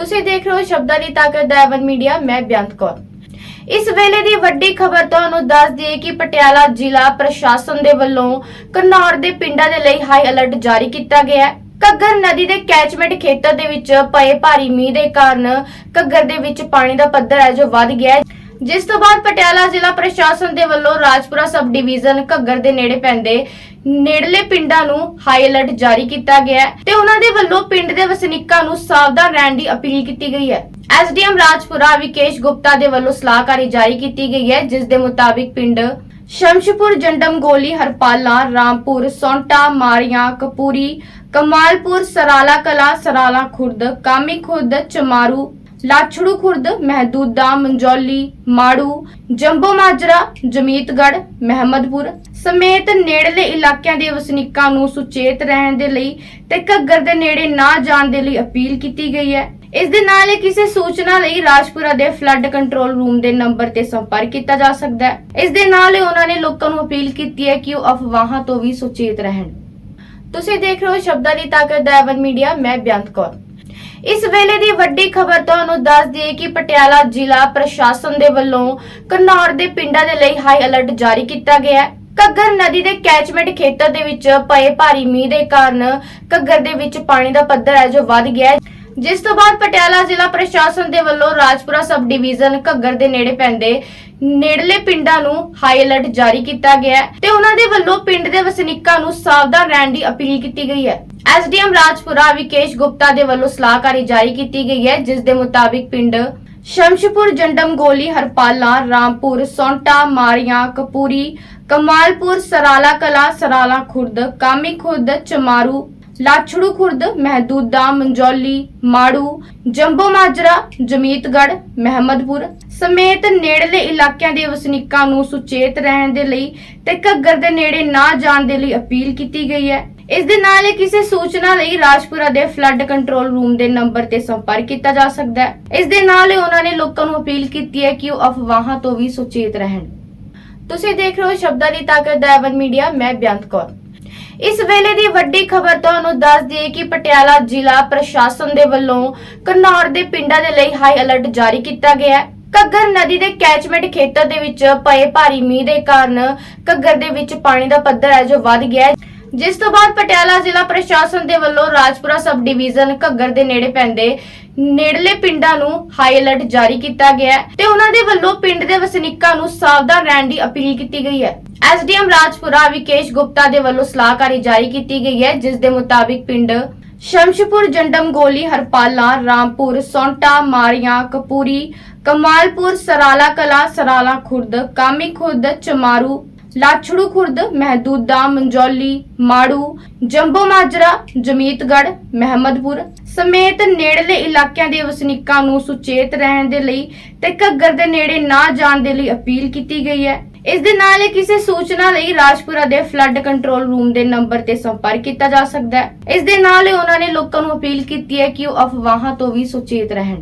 ਤੁਸੀਂ ਦੇਖ ਰਹੇ ਹੋ ਸ਼ਬਦਾਂ ਦੀ ਤਾਕਤ ਦਾ ਮੀਡੀਆ, ਮੈਂ ਬਿਆੰਤ ਕੌਰ। ਇਸ ਵੇਲੇ ਦੀ ਵੱਡੀ ਖਬਰ ਤੁਹਾਨੂੰ ਦੱਸ ਦਈਏ ਕਿ ਪਟਿਆਲਾ ਜ਼ਿਲ੍ਹਾ ਪ੍ਰਸ਼ਾਸਨ ਦੇ ਵੱਲੋਂ ਕਨੌਰ ਦੇ ਪਿੰਡਾਂ ਦੇ ਲਈ ਹਾਈ ਅਲਰਟ ਜਾਰੀ ਕੀਤਾ ਗਿਆ ਹੈ। ਘੱਗਰ ਨਦੀ ਦੇ ਕੈਚਮੈਂਟ ਖੇਤਰ ਦੇ ਵਿੱਚ ਪਏ ਭਾਰੀ ਮੀਂਹ ਦੇ ਕਾਰਨ ਘੱਗਰ ਦੇ ਵਿੱਚ ਪਾਣੀ ਦਾ ਪੱਧਰ ਹੈ ਜੋ ਵੱਧ ਗਿਆ ਹੈ। ਜਿਸ ਤੋਂ ਬਾਅਦ ਪਟਿਆਲਾ ਜ਼ਿਲ੍ਹਾ ਪ੍ਰਸ਼ਾਸਨ ਦੇ ਵੱਲੋਂ ਰਾਜਪੁਰਾ ਸਬ ਡਿਵੀਜ਼ਨ ਘੱਗਰ ਦੇ ਨੇੜੇ ਪੈਂਦੇ ਨੇੜਲੇ ਪਿੰਡਾਂ ਨੂੰ ਹਾਈ ਅਲਰਟ ਜਾਰੀ ਕੀਤਾ ਗਿਆ ਹੈ ਤੇ ਉਹਨਾਂ ਦੇ ਵੱਲੋਂ ਪਿੰਡ ਦੇ ਵਸਨੀਕਾਂ ਨੂੰ ਸਾਵਧਾਨ ਰਹਿਣ ਦੀ ਅਪੀਲ ਕੀਤੀ ਗਈ ਹੈ। ਐਸਡੀਐਮ ਰਾਜਪੁਰਾ ਵਿਕੇਸ਼ ਗੁਪਤਾ ਦੇ ਵੱਲੋਂ ਸਲਾਹਕਾਰੀ ਜਾਰੀ ਕੀਤੀ ਗਈ ਹੈ, ਜਿਸ ਦੇ ਮੁਤਾਬਿਕ ਪਿੰਡ ਸ਼ਮਸ਼ਪੁਰ, ਜੰਡਮ ਗੋਲੀ, ਹਰਪਾਲਾ, ਰਾਮਪੁਰ, ਸੌਂਟਾ, ਮਾਰੀਆਂ, ਕਪੂਰੀ, ਕਮਾਲਪੁਰ, ਸਰਾਲਾ ਕਲਾ, ਸਰਾਲਾ ਖੁਰਦ, ਕਾਮੀ ਖੁਰਦ, ਚਮਾਰੂ ਲਾਛੜੂ ਖੁਰਦ, ਮਹਦੂਦਾ ਮੰਜੌਲੀ, ਮਾੜੂ, ਜੰਬੋ ਮਾਜਰਾ ਜਮੀਤਗੜ ਮਹਿਮਦਪੁਰ ਸਮੇਤ ਨੇੜਲੇ ਇਲਾਕਿਆਂ ਦੇ ਵਸਨੀਕਾਂ ਨੂੰ ਸੁਚੇਤ ਰਹਿਣ ਦੇ ਲਈ ਤੇ ਘੱਗਰ ਦੇ ਨੇੜੇ ਨਾ ਜਾਣ ਦੇ ਲਈ ਅਪੀਲ ਕੀਤੀ ਗਈ ਹੈ। ਇਸ ਦੇ ਨਾਲ ਹੀ ਕਿਸੇ ਸੂਚਨਾ ਲਈ ਰਾਜਪੁਰਾ ਦੇ ਫਲੱਡ ਕੰਟਰੋਲ ਰੂਮ ਦੇ ਨੰਬਰ ਤੇ ਸੰਪਰਕ ਕੀਤਾ ਜਾ ਸਕਦਾ ਹੈ। ਇਸ ਦੇ ਨਾਲ ਹੀ ਉਹਨਾਂ ਨੇ ਲੋਕਾਂ ਨੂੰ ਅਪੀਲ ਕੀਤੀ ਹੈ ਕਿ ਉਹ ਅਫਵਾਹਾਂ ਤੋਂ ਵੀ ਸੁਚੇਤ ਰਹਿਣ। ਤੁਸੀਂ ਦੇਖ ਰਹੇ ਹੋ ਸ਼ਬਦਾਂ ਦੀ ਤਾਕਤ ਦਾ ਐਵਨ ਮੀਡੀਆ, ਮੈਂ ਬਿਆੰਤ ਕੌਰ। ਇਸ ਵੇਲੇ ਦੀ ਵੱਡੀ ਖਬਰ ਤੁਹਾਨੂੰ ਦੱਸ ਦਈਏ ਕਿ ਪਟਿਆਲਾ ਜ਼ਿਲ੍ਹਾ ਪ੍ਰਸ਼ਾਸਨ ਦੇ ਵੱਲੋਂ ਕਨੌਰ ਦੇ ਪਿੰਡਾਂ ਦੇ ਲਈ ਹਾਈ ਅਲਰਟ ਜਾਰੀ ਕੀਤਾ ਗਿਆ ਹੈ। ਘੱਗਰ ਨਦੀ ਦੇ ਕੈਚਮੈਂਟ ਖੇਤਰ ਦੇ ਵਿੱਚ ਪਏ ਭਾਰੀ ਮੀਂਹ ਦੇ ਕਾਰਨ ਘੱਗਰ ਦੇ ਵਿੱਚ ਪਾਣੀ ਦਾ ਪੱਧਰ ਹੈ ਜੋ ਵੱਧ ਗਿਆ ਹੈ। ਜਿਸ ਤੋਂ ਬਾਅਦ ਪਟਿਆਲਾ ਜ਼ਿਲ੍ਹਾ ਪ੍ਰਸ਼ਾਸਨ ਦੇ ਵੱਲੋਂ ਰਾਜਪੁਰਾ ਸਬ ਡਿਵੀਜ਼ਨ ਘੱਗਰ ਦੇ ਨੇੜੇ ਪੈਂਦੇ ਨੇੜਲੇ ਪਿੰਡਾਂ ਨੂੰ ਹਾਈ ਅਲਰਟ ਜਾਰੀ ਕੀਤਾ ਗਿਆ ਹੈ ਤੇ ਉਹਨਾਂ ਦੇ ਵੱਲੋਂ ਪਿੰਡ ਦੇ ਵਸਨੀਕਾਂ ਨੂੰ ਸਾਵਧਾਨ ਰਹਿਣ ਦੀ ਅਪੀਲ ਕੀਤੀ ਗਈ ਹੈ। ਐਸਡੀਐਮ ਰਾਜਪੁਰਾ ਵਿਕੇਸ਼ ਗੁਪਤਾ ਦੇ ਵੱਲੋਂ ਸਲਾਹਕਾਰੀ ਜਾਰੀ ਕੀਤੀ ਗਈ ਹੈ, ਜਿਸ ਦੇ ਮੁਤਾਬਿਕ ਪਿੰਡ ਸ਼ਮਸ਼ਪੁਰ ਜੰਡਮ ਗੋਲੀ ਹਰਪਾਲਾ, ਰਾਮਪੁਰ, ਸੌਂਟਾ, ਮਾਰੀਆਂ, ਕਪੂਰੀ, ਕਮਾਲਪੁਰ, ਸਰਾਲਾ ਕਲਾ, ਸਰਾਲਾ ਖੁਰਦ, ਕਾਮੀ ਖੁਰਦ, ਚਮਾਰੂ, ਲਾਛੜੂ ਖੁਰਦ, ਮਹਦੂਦਾ, ਮੰਜੌਲੀ, ਮਾੜੂ, ਜੰਬੋ ਮਾਜਰਾ ਜਮੀਤਗੜ ਮਹਿਮਦਪੁਰ ਸਮੇਤ ਨੇੜਲੇ ਇਲਾਕਿਆਂ ਦੇ ਵਸਨੀਕਾਂ ਨੂੰ ਸੁਚੇਤ ਰਹਿਣ ਦੇ ਲਈ ਤੇ ਘੱਗਰ ਦੇ ਨੇੜੇ ਨਾ ਜਾਣ ਦੇ ਲਈ ਅਪੀਲ ਕੀਤੀ ਗਈ ਹੈ। ਇਸ ਦੇ ਨਾਲ ਹੀ ਕਿਸੇ ਸੂਚਨਾ ਲਈ ਰਾਜਪੁਰਾ ਦੇ ਫਲੱਡ ਕੰਟਰੋਲ ਰੂਮ ਦੇ ਨੰਬਰ ਤੇ ਸੰਪਰਕ ਕੀਤਾ ਜਾ ਸਕਦਾ ਹੈ। ਇਸ ਦੇ ਨਾਲ ਹੀ ਉਹਨਾਂ ਨੇ ਲੋਕਾਂ ਨੂੰ ਅਪੀਲ ਕੀਤੀ ਹੈ ਕਿ ਉਹ ਅਫਵਾਹਾਂ ਤੋਂ ਵੀ ਸੁਚੇਤ ਰਹਿਣ। ਤੁਸੀਂ ਦੇਖ ਰਹੇ ਹੋ ਸ਼ਬਦਾਂ ਦੀ ਤਾਕਤ ਦਾ ਐਵਨ ਮੀਡੀਆ ਮੈਂ ਬਿਆੰਤ ਕੌਰ। ਇਸ ਵੇਲੇ ਦੀ ਵੱਡੀ ਖਬਰ ਤੁਹਾਨੂੰ ਦੱਸ ਦਈਏ ਕਿ ਪਟਿਆਲਾ ਜ਼ਿਲ੍ਹਾ ਪ੍ਰਸ਼ਾਸਨ ਦੇ ਵੱਲੋਂ ਕਨੌਰ ਦੇ ਪਿੰਡਾਂ ਦੇ ਲਈ ਹਾਈ ਅਲਰਟ ਜਾਰੀ ਕੀਤਾ ਗਿਆ ਹੈ। ਘੱਗਰ ਨਦੀ ਦੇ ਕੈਚਮੈਂਟ ਖੇਤਰ ਦੇ ਵਿੱਚ ਪਏ ਭਾਰੀ ਮੀਂਹ ਦੇ ਕਾਰਨ ਘੱਗਰ ਦੇ ਵਿੱਚ ਪਾਣੀ ਦਾ ਪੱਧਰ ਹੈ ਜੋ ਵੱਧ ਗਿਆ ਹੈ। ਜਿਸ ਤੋਂ ਬਾਅਦ ਪਟਿਆਲਾ ਜ਼ਿਲ੍ਹਾ ਪ੍ਰਸ਼ਾਸਨ ਦੇ ਵੱਲੋਂ ਰਾਜਪੁਰਾ ਸਬ ਡਿਵੀਜ਼ਨ ਘੱਗਰ ਦੇ ਨੇੜੇ ਪੈਂਦੇ ਨੇੜਲੇ ਪਿੰਡਾਂ ਨੂੰ ਹਾਈ ਅਲਰਟ ਜਾਰੀ ਕੀਤਾ ਗਿਆ ਹੈ ਤੇ ਉਹਨਾਂ ਦੇ ਵੱਲੋਂ ਪਿੰਡ ਦੇ ਵਸਨੀਕਾਂ ਨੂੰ ਸਾਵਧਾਨ ਰਹਿਣ ਦੀ ਅਪੀਲ ਕੀਤੀ ਗਈ ਹੈ। ਐਸਡੀਐਮ ਰਾਜਪੁਰਾ ਵਿਕੇਸ਼ ਗੁਪਤਾ ਦੇ ਵੱਲੋਂ ਸਲਾਹਕਾਰੀ ਜਾਰੀ ਕੀਤੀ ਗਈ ਹੈ, ਜਿਸ ਦੇ ਮੁਤਾਬਿਕ ਪਿੰਡ ਸ਼ਮਸ਼ਪੁਰ, ਜੰਡਮ ਗੋਲੀ, ਹਰਪਾਲਾ, ਰਾਮਪੁਰ, ਸੌਂਟਾ, ਮਾਰੀਆਂ, ਕਪੂਰੀ, ਕਮਾਲਪੁਰ, ਸਰਾਲਾ ਕਲਾ, ਸਰਾਲਾ ਖੁਰਦ, ਕਾਮੀ ਖੁਰਦ, ਚਮਾਰੂ ਲਾਛੜੂ ਖੁਰਦ, ਮਹਦੂਦਾ ਮੰਜੌਲੀ, ਮਾੜੂ, ਜੰਬੋ ਮਾਜਰਾ ਜਮੀਤਗੜ ਮਹਿਮਦਪੁਰ ਸਮੇਤ ਨੇੜਲੇ ਇਲਾਕਿਆਂ ਦੇ ਵਸਨੀਕਾਂ ਨੂੰ ਸੁਚੇਤ ਰਹਿਣ ਦੇ ਲਈ ਤੇ ਘੱਗਰ ਦੇ ਨੇੜੇ ਨਾ ਜਾਣ ਦੇ ਲਈ ਅਪੀਲ ਕੀਤੀ ਗਈ ਹੈ। ਇਸ ਦੇ ਨਾਲ ਹੀ ਕਿਸੇ ਸੂਚਨਾ ਲਈ ਰਾਜਪੁਰਾ ਦੇ ਫਲੱਡ ਕੰਟਰੋਲ ਰੂਮ ਦੇ ਨੰਬਰ ਤੇ ਸੰਪਰਕ ਕੀਤਾ ਜਾ ਸਕਦਾ ਹੈ। ਇਸ ਦੇ ਨਾਲ ਹੀ ਉਹਨਾਂ ਨੇ ਲੋਕਾਂ ਨੂੰ ਅਪੀਲ ਕੀਤੀ ਹੈ ਕਿ ਉਹ ਅਫਵਾਹਾਂ ਤੋਂ ਵੀ ਸੁਚੇਤ ਰਹਿਣ।